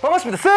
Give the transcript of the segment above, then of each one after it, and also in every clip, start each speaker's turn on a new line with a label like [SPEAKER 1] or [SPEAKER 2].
[SPEAKER 1] 반갑습니다. 스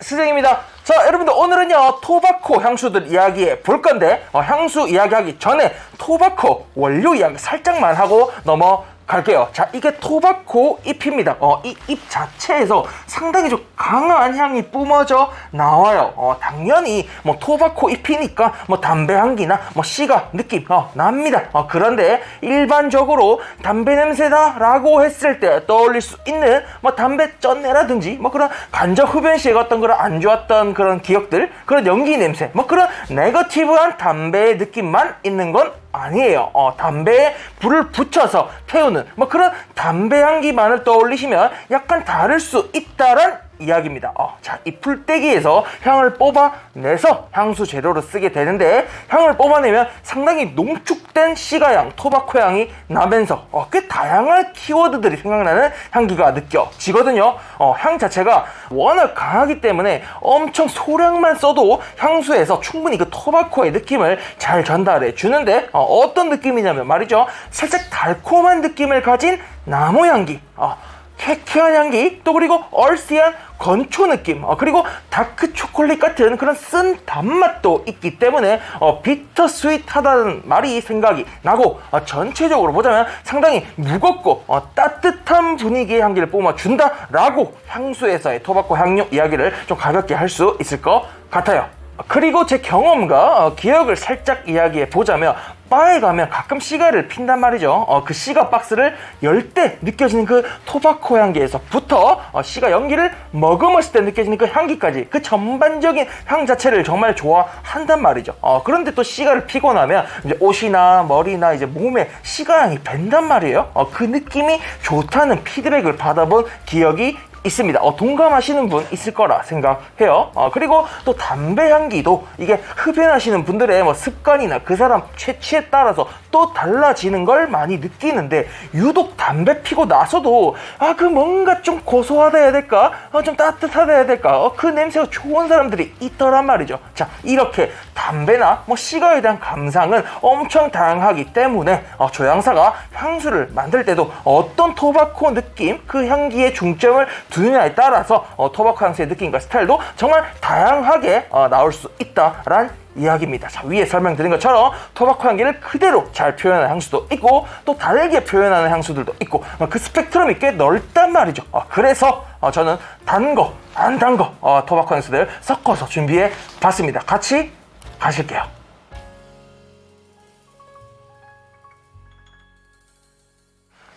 [SPEAKER 1] 스쟁입니다. 자, 여러분들 오늘은요 토바코 향수들 이야기해 볼 건데 어, 향수 이야기하기 전에 토바코 원료 이야기 살짝만 하고 넘어. 갈게요. 자, 이게 토바코 잎입니다. 어, 이 잎 자체에서 상당히 좀 강한 향이 뿜어져 나와요. 어, 당연히 뭐 토바코 잎이니까 뭐 담배 향기나 뭐 씨가 느낌 어, 납니다. 어, 그런데 일반적으로 담배 냄새다라고 했을 때 떠올릴 수 있는 뭐 담배 쩐내라든지 뭐 그런 간접 흡연 시에 어떤 그런 안 좋았던 그런 기억들, 그런 연기 냄새, 뭐 그런 네거티브한 담배의 느낌만 있는 건 아니에요. 어, 담배에 불을 붙여서 태우는 뭐 그런 담배 향기만을 떠올리시면 약간 다를 수 있다란 이야기입니다. 어, 자, 이 풀떼기에서 향을 뽑아내서 향수 재료로 쓰게 되는데 향을 뽑아내면 상당히 농축된 시가향, 토바코 향이 나면서 어, 꽤 다양한 키워드들이 생각나는 향기가 느껴지거든요. 어, 향 자체가 워낙 강하기 때문에 엄청 소량만 써도 향수에서 충분히 그 토바코의 느낌을 잘 전달해 주는데 어, 떤 느낌이냐면 말이죠. 살짝 달콤한 느낌을 가진 나무 향기. 어, 쾌쾌한 향기 또 그리고 얼씨한 건초 느낌 어, 그리고 다크 초콜릿 같은 그런 쓴 단맛도 있기 때문에 어, 비터 스윗하다는 말이 생각이 나고 어, 전체적으로 보자면 상당히 무겁고 어, 따뜻한 분위기의 향기를 뿜어준다라고 향수에서의 토바코 향료 이야기를 좀 가볍게 할 수 있을 것 같아요. 그리고 제 경험과 어, 기억을 살짝 이야기해 보자면 바에 가면 가끔 시가를 핀단 말이죠. 어, 그 시가 박스를 열 때 느껴지는 그 토바코 향기에서부터 어, 시가 연기를 머금었을 때 느껴지는 그 향기까지 그 전반적인 향 자체를 정말 좋아한단 말이죠. 어, 그런데 또 시가를 피고 나면 이제 옷이나 머리나 이제 몸에 시가 향이 밴단 말이에요. 어, 그 느낌이 좋다는 피드백을 받아본 기억이 있습니다. 어, 동감하시는 분 있을 거라 생각해요. 어, 그리고 또 담배 향기도 이게 흡연하시는 분들의 뭐 습관이나 그 사람 채취에 따라서 또 달라지는 걸 많이 느끼는데 유독 담배 피고 나서도 아 그 뭔가 좀 고소하다 해야 될까? 어, 좀 따뜻하다 해야 될까? 어, 그 냄새가 좋은 사람들이 있더란 말이죠. 자 이렇게 담배나 뭐 시가에 대한 감상은 엄청 다양하기 때문에 어, 조향사가 향수를 만들 때도 어떤 토바코 느낌 그 향기에 중점을 두느냐에 따라서 어, 토바코 향수의 느낌과 스타일도 정말 다양하게 어, 나올 수 있다란 이야기입니다. 자, 위에 설명드린 것처럼 토바코 향기를 그대로 잘 표현하는 향수도 있고 또 다르게 표현하는 향수들도 있고 어, 그 스펙트럼이 꽤 넓단 말이죠. 어, 그래서 어, 저는 단 거, 안 단 거, 어, 토바코 향수들 섞어서 준비해 봤습니다. 같이 가실게요.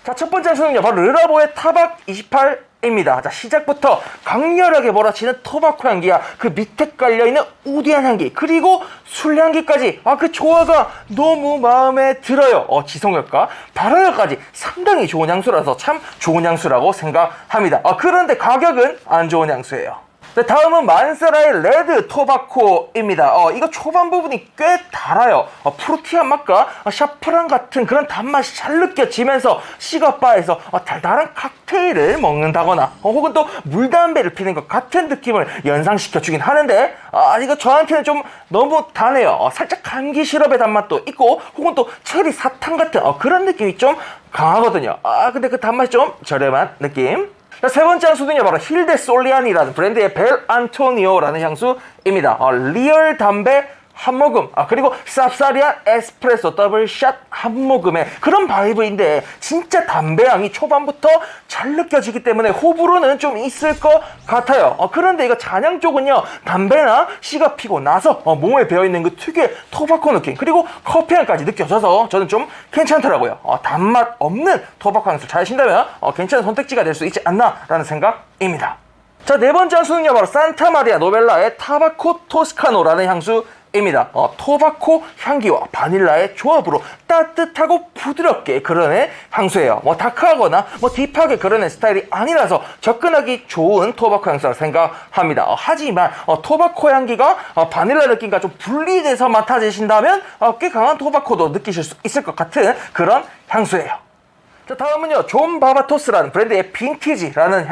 [SPEAKER 1] 자, 첫 번째 향수는요, 바로 르라보의 타박 28 입니다. 자, 시작부터 강렬하게 몰아치는 토바코 향기야, 그 밑에 깔려있는 우디한 향기, 그리고 술 향기까지, 아, 그 조화가 너무 마음에 들어요. 어, 지성력과 발효력까지 상당히 좋은 향수라서 참 좋은 향수라고 생각합니다. 아, 그런데 가격은 안 좋은 향수예요. 네, 다음은 만세라의 레드 토바코입니다. 어, 이거 초반 부분이 꽤 달아요. 어, 프루티한 맛과 어, 샤프란 같은 그런 단맛이 잘 느껴지면서 시가바에서 어, 달달한 칵테일을 먹는다거나 어, 혹은 또 물담배를 피는 것 같은 느낌을 연상시켜 주긴 하는데 아, 이거 저한테는 좀 너무 단해요. 어, 살짝 감기 시럽의 단맛도 있고 혹은 또 체리 사탕 같은 어, 그런 느낌이 좀 강하거든요. 아 근데 그 단맛이 좀 저렴한 느낌. 자, 세 번째 향수는요, 바로 힐데 솔리안이라는 브랜드의 벨 안토니오라는 향수입니다. 어, 리얼 담배 한 모금, 아, 그리고 쌉싸리한 에스프레소 더블샷 한 모금의 그런 바이브인데, 진짜 담배향이 초반부터 잘 느껴지기 때문에 호불호는 좀 있을 것 같아요. 어, 그런데 이거 잔향 쪽은요, 담배나 씨가 피고 나서 어, 몸에 배어있는 그 특유의 토바코 느낌, 그리고 커피향까지 느껴져서 저는 좀 괜찮더라고요. 어, 단맛 없는 토바코 향수 찾으신다면 어, 괜찮은 선택지가 될 수 있지 않나 라는 생각입니다. 자, 네 번째 향수는요, 바로 산타마리아 노벨라의 타바코 토스카노라는 향수 입니다. 어, 토바코 향기와 바닐라의 조합으로 따뜻하고 부드럽게 그려낸 향수예요. 뭐 다크하거나 뭐 딥하게 그려낸 스타일이 아니라서 접근하기 좋은 토바코 향수라 생각합니다. 어, 하지만 어, 토바코 향기가 어, 바닐라 느낌과 좀 분리돼서 맡아지신다면 어, 꽤 강한 토바코도 느끼실 수 있을 것 같은 그런 향수예요. 자, 다음은요, 존 바바토스라는 브랜드의 빈티지라는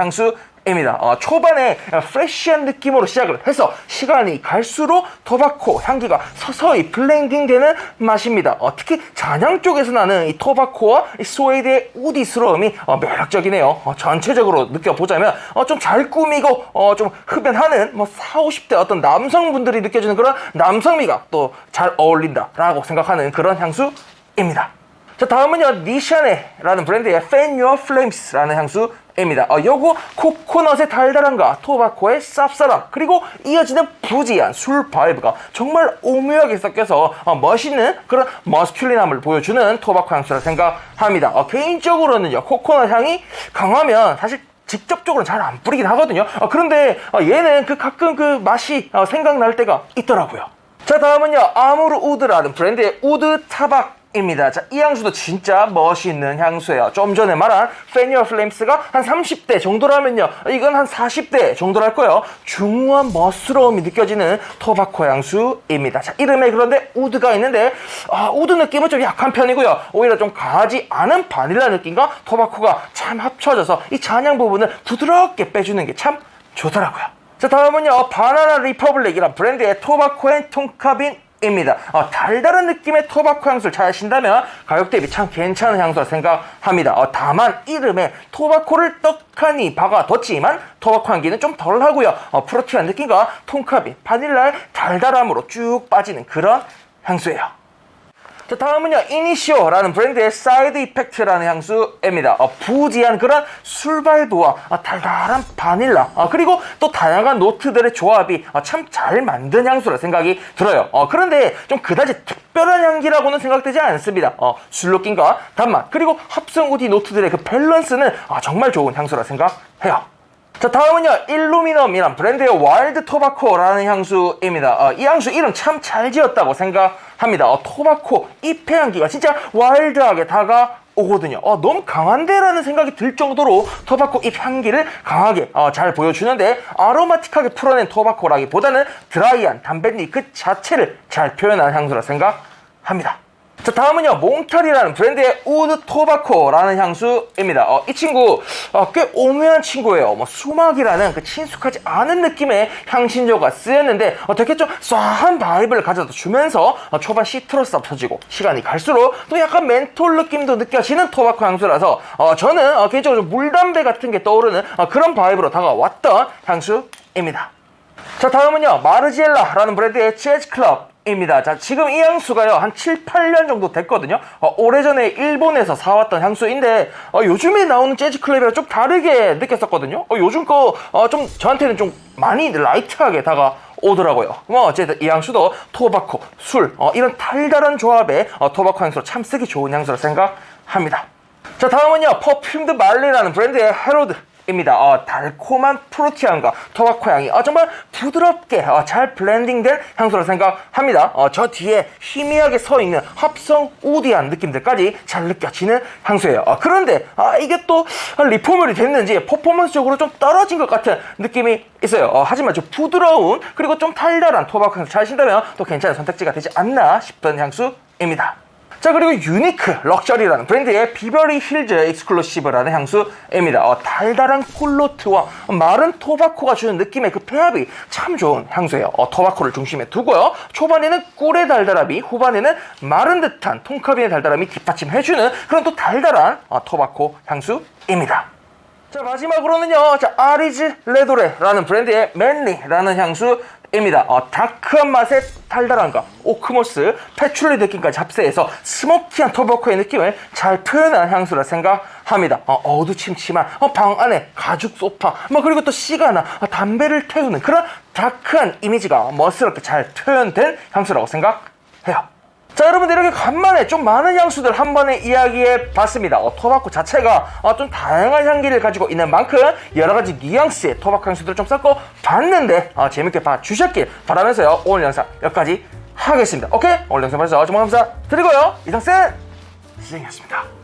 [SPEAKER 1] 입니다. 어, 초반에 프레쉬한 느낌으로 시작을 해서 시간이 갈수록 토바코 향기가 서서히 블렌딩되는 맛입니다. 어, 특히 잔향 쪽에서 나는 이 토바코와 이 스웨이드의 우디스러움이 어, 매력적이네요. 어, 전체적으로 느껴보자면 어, 좀 잘 꾸미고 어, 좀 흡연하는 뭐 4, 50대 어떤 남성분들이 느껴지는 그런 남성미가 또 잘 어울린다라고 생각하는 그런 향수입니다. 자 다음은요 니샤네라는 브랜드의 Fan Your Flames라는 향수 입니다. 어, 요거 코코넛의 달달함과 토바코의 쌉싸람 그리고 이어지는 부지한 술 바이브가 정말 오묘하게 섞여서 어, 멋있는 그런 머스큘린함을 보여주는 토바코 향수라 생각합니다. 어, 개인적으로는요 코코넛 향이 강하면 사실 직접적으로 잘 안 뿌리긴 하거든요. 어, 그런데 어, 얘는 그 가끔 그 맛이 어, 생각날 때가 있더라고요. 자 다음은요 아무르 우드라는 브랜드의 우드 타박 입니다. 자, 이 향수도 진짜 멋있는 향수예요. 좀 전에 말한 페니어 플레임스가 한 30대 정도라면요. 이건 한 40대 정도랄 거예요. 중후한 멋스러움이 느껴지는 토바코 향수입니다. 자, 이름에 그런데 우드가 있는데 아, 우드 느낌은 좀 약한 편이고요. 오히려 좀 강하지 않은 바닐라 느낌과 토바코가 참 합쳐져서 이 잔향 부분을 부드럽게 빼주는 게 참 좋더라고요. 자 다음은요. 바나나 리퍼블릭이란 브랜드의 토바코 앤 톤카빈 입니다. 어, 달달한 느낌의 토바코 향수를 찾으신다면 가격 대비 참 괜찮은 향수라 생각합니다. 어, 다만 이름에 토바코를 떡하니 박아뒀지만 토바코 향기는 좀 덜하고요. 어, 프로티한 느낌과 톤카빈 바닐라의 달달함으로 쭉 빠지는 그런 향수예요 자 다음은요. 이니시오라는 브랜드의 사이드 이펙트라는 향수입니다. 어, 부지한 그런 술발도와 어, 달달한 바닐라. 어, 그리고 또 다양한 노트들의 조합이 어, 참잘 만든 향수라 생각이 들어요. 어, 그런데 좀 그다지 특별한 향기라고는 생각되지 않습니다. 어, 술로낌과 단맛 그리고 합성 우디 노트들의 그 밸런스는 아, 정말 좋은 향수라 생각해요. 자 다음은요. 일루미넘이란 브랜드의 와일드 토바코라는 향수입니다. 어, 이 향수 이름 참 잘 지었다고 생각 합니다. 어, 토바코 잎의 향기가 진짜 와일드하게 다가 오거든요. 어, 너무 강한데라는 생각이 들 정도로 토바코 잎 향기를 강하게 어, 잘 보여주는데 아로마틱하게 풀어낸 토바코라기보다는 드라이한 담뱃잎 그 자체를 잘 표현한 향수라 생각합니다 자 다음은요 몽탈이라는 브랜드의 우드 토바코라는 향수입니다. 어, 이 친구 어, 꽤 오묘한 친구예요. 뭐 수막이라는 그 친숙하지 않은 느낌의 향신료가 쓰였는데 어, 되게 좀 쏴한 바이브를 가져다 주면서 어, 초반 시트러스가 터지고 시간이 갈수록 또 약간 멘톨 느낌도 느껴지는 토바코 향수라서 어, 저는 어, 개인적으로 좀 물담배 같은 게 떠오르는 어, 그런 바이브로 다가왔던 향수입니다. 자 다음은요 마르지엘라라는 브랜드의 재즈 클럽 입니다. 자, 지금 이 향수가요, 한 7, 8년 정도 됐거든요. 어, 오래전에 일본에서 사왔던 향수인데, 어, 요즘에 나오는 재즈클럽이랑 좀 다르게 느꼈었거든요. 어, 요즘 거, 어, 좀, 저한테는 좀 많이 라이트하게 다가 오더라고요. 뭐, 어쨌든 이 향수도 토바코, 술, 어, 이런 달달한 조합의 어, 토바코 향수로 참 쓰기 좋은 향수라 생각합니다. 자, 다음은요, 퍼퓸드 말리라는 브랜드의 헤로드. 입니다. 어, 달콤한 프루티향과 토바코 향이 어, 정말 부드럽게 어, 잘 블렌딩된 향수라 생각합니다. 어, 저 뒤에 희미하게 서 있는 합성 우디한 느낌들까지 잘 느껴지는 향수예요. 어, 그런데 아, 이게 또 리포멀이 됐는지 퍼포먼스적으로 좀 떨어진 것 같은 느낌이 있어요. 어, 하지만 좀 부드러운 그리고 좀 달달한 토바코 향수 찾으신다면 또 괜찮은 선택지가 되지 않나 싶던 향수입니다. 자 그리고 유니크 럭셔리라는 브랜드의 비버리 힐즈 익스클루시브라는 향수입니다. 어, 달달한 꿀노트와 마른 토바코가 주는 느낌의 그 배합이 참 좋은 향수예요. 어, 토바코를 중심에 두고요. 초반에는 꿀의 달달함이 후반에는 마른 듯한 통카빈의 달달함이 뒷받침해주는 그런 또 달달한 어, 토바코 향수입니다. 자 마지막으로는요 자 아리즈 레도레라는 브랜드의 맨리라는 향수 입니다. 어, 다크한 맛의 달달함과 오크모스, 패출리 느낌까지 합세해서 스모키한 토바코의 느낌을 잘 표현한 향수라 생각합니다. 어, 어두침침한 어, 방 안에 가죽 소파 뭐 그리고 또 시가나 어, 담배를 태우는 그런 다크한 이미지가 멋스럽게 잘 표현된 향수라고 생각해요 자 여러분들 이렇게 간만에 좀 많은 향수들 한 번에 이야기해 봤습니다. 어, 토바코 자체가 어, 좀 다양한 향기를 가지고 있는 만큼 여러 가지 뉘앙스의 토바코 향수들을 좀 섞어 봤는데 어, 재밌게 봐주셨길 바라면서요. 오늘 영상 여기까지 하겠습니다. 오케이? 오늘 영상 봐주셔서 정말 감사드리고요. 이상 쌤 시작이었습니다